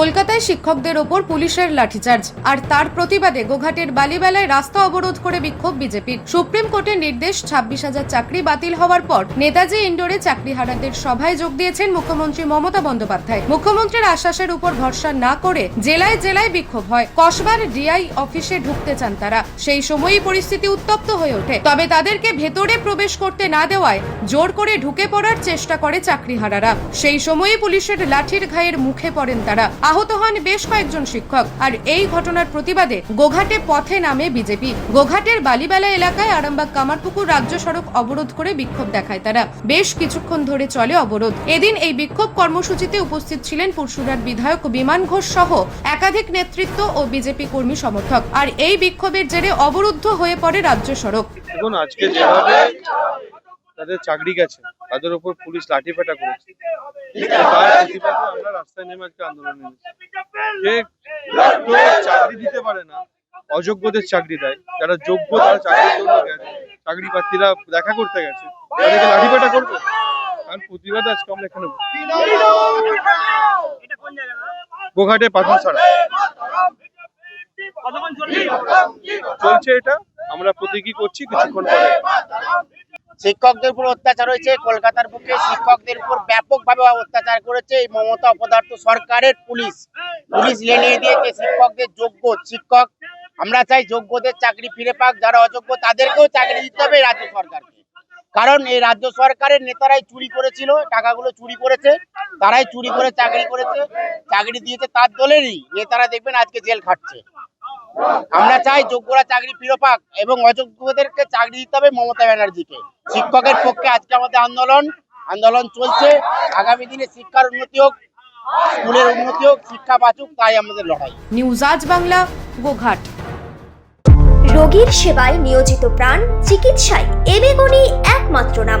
কলকাতায় শিক্ষকদের ওপর পুলিশের লাঠিচার্জ আর তার প্রতিবাদে গোঘাটের বালিবেলায় রাস্তা অবরোধ করে বিক্ষোভ বিজেপির। সুপ্রিম কোর্টের নির্দেশ, ছাব্বিশ হাজার চাকরি বাতিল হওয়ার পর নেতাজি ইন্ডোরে চাকরিহারাদের সভায় যোগ দিয়েছেন মুখ্যমন্ত্রী মমতা বন্দ্যোপাধ্যায়। মুখ্যমন্ত্রীর আশ্বাসের উপর ভরসা না করে জেলায় জেলায় বিক্ষোভ হয়। কসবার ডিআই অফিসে ঢুকতে চান তারা। সেই সময়ই পরিস্থিতি উত্তপ্ত হয়ে ওঠে। তবে তাদেরকে ভেতরে প্রবেশ করতে না দেওয়ায় জোর করে ঢুকে পড়ার চেষ্টা করে চাকরিহারারা। সেই সময়ই পুলিশের লাঠির ঘায়ের মুখে পড়েন তারা। আহত হন বেশ কয়েকজন শিক্ষক। আর এই ঘটনার প্রতিবাদে গোঘাটে পথে নামে বিজেপি। গোঘাটের বালিবেলা এলাকায় আরামবাগ কামারপুকুর রাজ্য সড়ক অবরোধ করে বিক্ষোভ দেখায় তারা। বেশ কিছুক্ষণ ধরে চলে অবরোধ। এদিন এই বিক্ষোভ কর্মসূচিতে উপস্থিত ছিলেন পরশুরার বিধায়ক বিমান ঘোষ সহ একাধিক নেতৃত্ব ও বিজেপি কর্মী সমর্থক। আর এই বিক্ষোভের জেরে অবরুদ্ধ হয়ে পড়ে রাজ্য সড়ক। আজকে যেভাবে তাদের চাকরি গেছে, তাদের উপর পুলিশ লাঠিপেটা করেছে। আমরা রাস্তায় নেমে আজকে আন্দোলন চাকরি দিতে পারে না অযোগ্যদের চাকরি দেয়। যারা যোগ্য তারা চাকরির জন্য গেছে। চাকরি প্রার্থীরা দেখা করতে গেছে। তাদেরকে লাঠিপেটা করবে। তার প্রতিবাদে আজকে আমরা এখানে গোঘাটে পাথর ছাড়া। চলছে এটা। আমরা প্রতীকী করছি কিছুক্ষণ পরে। শিক্ষকদের উপর অত্যাচার হয়েছে, কলকাতার বুকে শিক্ষকদের উপর ব্যাপকভাবে অত্যাচার করেছে এই মমতা অপদার্থ সরকারের পুলিশ। পুলিশ লেনিয়ে দিয়েছে শিক্ষকদের যোগ্য শিক্ষক, আমরা চাই যোগ্যদের চাকরি ফিরে পাক, যারা অযোগ্য তাদেরকেও চাকরি দিতে হবে রাজ্য সরকারকে। কারণ এই রাজ্য সরকারের নেতারাই চুরি করেছিল, টাকাগুলো চুরি করেছে, তারাই চুরি করে চাকরি করেছে, চাকরি দিয়েছে তার দলেরই। নেতারা দেখবেন আজকে জেল খাটছে। আমরা চাই যোগ্যরা চাকরি ফিরে পাক এবং অযোগ্যদেরকে চাকরি দিতে হবে মমতা ব্যানার্জিকে। শিক্ষকের পক্ষে আজকে আমাদের আন্দোলন আন্দোলন চলছে। আগামী দিনে শিক্ষার উন্নতি হোক স্কুলের উন্নতি হোক শিক্ষা বাঁচুক তাই আমাদের লড়াই। নিউজ আজ বাংলা গোঘাট। রোগীর সেবায় নিয়োজিত প্রাণ চিকিৎসায় এবেগুনি একমাত্র নাম।